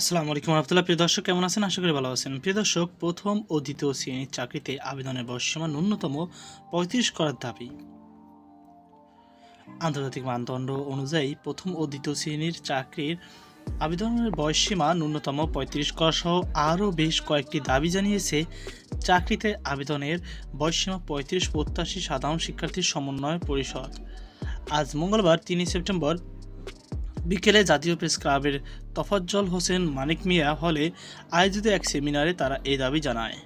আসসালামু আলাইকুম রহমতুল্লাহ। প্রিয় দর্শক, কেমন আছেন? আশা করি ভালো আছেন। প্রিয় দর্শক, প্রথম ও দ্বিতীয় শ্রেণির চাকরিতে আবেদনের বয়সসীমা ন্যূনতম পঁয়ত্রিশ করার দাবি। আন্তর্জাতিক মানদণ্ড অনুযায়ী প্রথম ও দ্বিতীয় শ্রেণির চাকরির আবেদনের বয়সসীমা ন্যূনতম পঁয়ত্রিশ করা সহ আরও বেশ কয়েকটি দাবি জানিয়েছে। চাকরিতে আবেদনের বয়সসীমা পঁয়ত্রিশ প্রত্যাশী সাধারণ শিক্ষার্থীর সমন্বয় পরিষদ। আজ মঙ্গলবার তিনই সেপ্টেম্বর বিকেলে জাতীয় প্রেস ক্লাবের তফাজ্জল হোসেন মানিক মিয়া হলে আয়োজিত এক সেমিনারে তারা এই দাবি জানায়।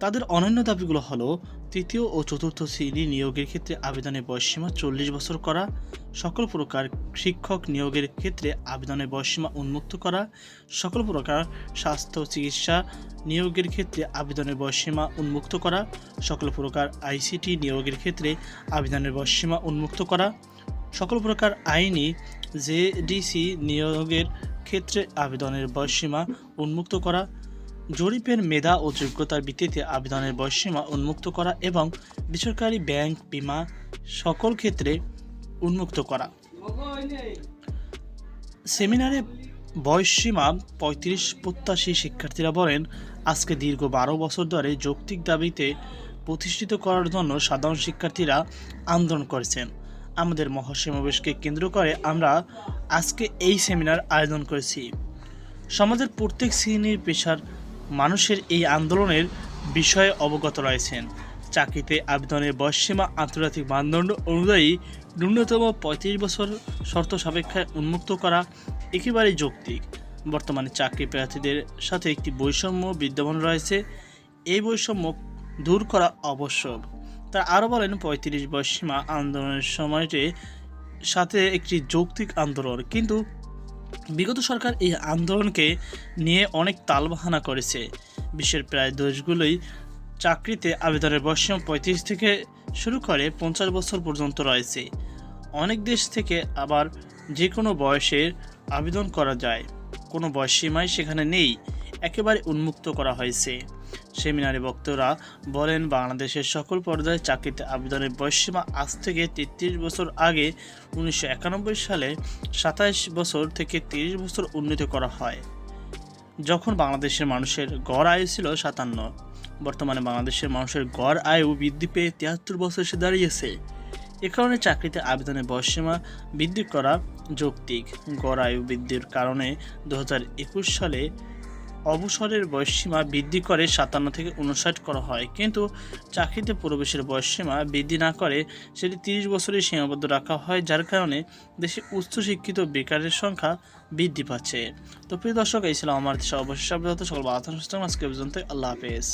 তাদের অনন্য দাবিগুলো হলো, তৃতীয় ও চতুর্থ শ্রেণি নিয়োগের ক্ষেত্রে আবেদনের বয়সসীমা চল্লিশ বছর করা, সকল প্রকার শিক্ষক নিয়োগের ক্ষেত্রে আবেদনের বয়সসীমা উন্মুক্ত করা, সকল প্রকার স্বাস্থ্য, চিকিৎসা নিয়োগের ক্ষেত্রে আবেদনের বয়সসীমা উন্মুক্ত করা, সকল প্রকার আইসিটি নিয়োগের ক্ষেত্রে আবেদনের বয়সসীমা উন্মুক্ত করা সকল প্রকার আইনি জেডিসি নিয়োগের ক্ষেত্রে আবেদনের বয়সসীমা উন্মুক্ত করা, জরিপের মেধা ও যোগ্যতার ভিত্তিতে আবেদনের বয়সসীমা উন্মুক্ত করা এবং বেসরকারি ব্যাংক বিমা সকল ক্ষেত্রে উন্মুক্ত করা। সেমিনারে বয়সসীমা পঁয়ত্রিশ প্রত্যাশী শিক্ষার্থীরা বলেন, আজকে দীর্ঘ বারো বছর ধরে যৌক্তিক দাবিতে প্রতিষ্ঠিত করার জন্য সাধারণ শিক্ষার্থীরা আন্দোলন করেছেন। আমাদের মহাসমাবেশকে কেন্দ্র করে আমরা আজকে এই সেমিনার আয়োজন করেছি। সমাজের প্রত্যেক শ্রেণির পেশার মানুষের এই আন্দোলনের বিষয়ে অবগত রয়েছেন। চাকরিতে আবেদনের বয়সসীমা আন্তর্জাতিক মানদণ্ড অনুযায়ী ন্যূনতম পঁয়ত্রিশ বছর শর্ত সাপেক্ষে উন্মুক্ত করা একেবারেই যৌক্তিক। বর্তমানে চাকরি প্রার্থীদের সাথে একটি বৈষম্য বিদ্যমান রয়েছে। এই বৈষম্য দূর করা আবশ্যক। তারা আরও বলেন পঁয়ত্রিশ বয়স সীমা আন্দোলনের সময়টি সাথে একটি যৌক্তিক আন্দোলন। কিন্তু বিগত সরকার এই আন্দোলনকে নিয়ে অনেক তালবাহানা করেছে। বিশ্বের প্রায় দেশগুলোই চাকরিতে আবেদনের বয়সীমা পঁয়ত্রিশ থেকে শুরু করে পঞ্চাশ বছর পর্যন্ত রয়েছে। অনেক দেশ থেকে আবার যে কোনো বয়সে আবেদন করা যায়। কোনো বয়সীমাই সেখানে নেই। একেবারে উন্মুক্ত করা হয়েছে। সেমিনারে বক্তারা বলেন, বাংলাদেশের সকল পর্যায়ে চাকরিতে আবেদনের বয়সসীমা আজ থেকে তেত্রিশ বছর আগে উনিশশো একানব্বই সালে সাতাইশ বছর থেকে তিরিশ বছর উন্নীত করা হয়। যখন বাংলাদেশের মানুষের গড় আয়ু ছিল সাতান্ন, বর্তমানে বাংলাদেশের মানুষের গড় আয়ু বৃদ্ধি পেয়ে তিয়াত্তর বছর এসে দাঁড়িয়েছে। এ কারণে চাকরিতে আবেদনের বয়সসীমা বৃদ্ধি করা যৌক্তিক। গড় আয়ু বৃদ্ধির কারণে দু হাজার একুশ সালে অবসরের বয়সসীমা বৃদ্ধি করে সাতান্ন থেকে উনষাট করা হয়। কিন্তু চাকরিতে প্রবেশের বয়সসীমা বৃদ্ধি না করে সেটি তিরিশ বছরে সীমাবদ্ধ রাখা হয়, যার কারণে দেশে উচ্চশিক্ষিত বেকারের সংখ্যা বৃদ্ধি পাচ্ছে। তো প্রিয় দর্শক, এই ছিল আমার দেশে অবশ্যই সকল আলোচনা আজকে পর্যন্ত আল্লাহ হাফেজ।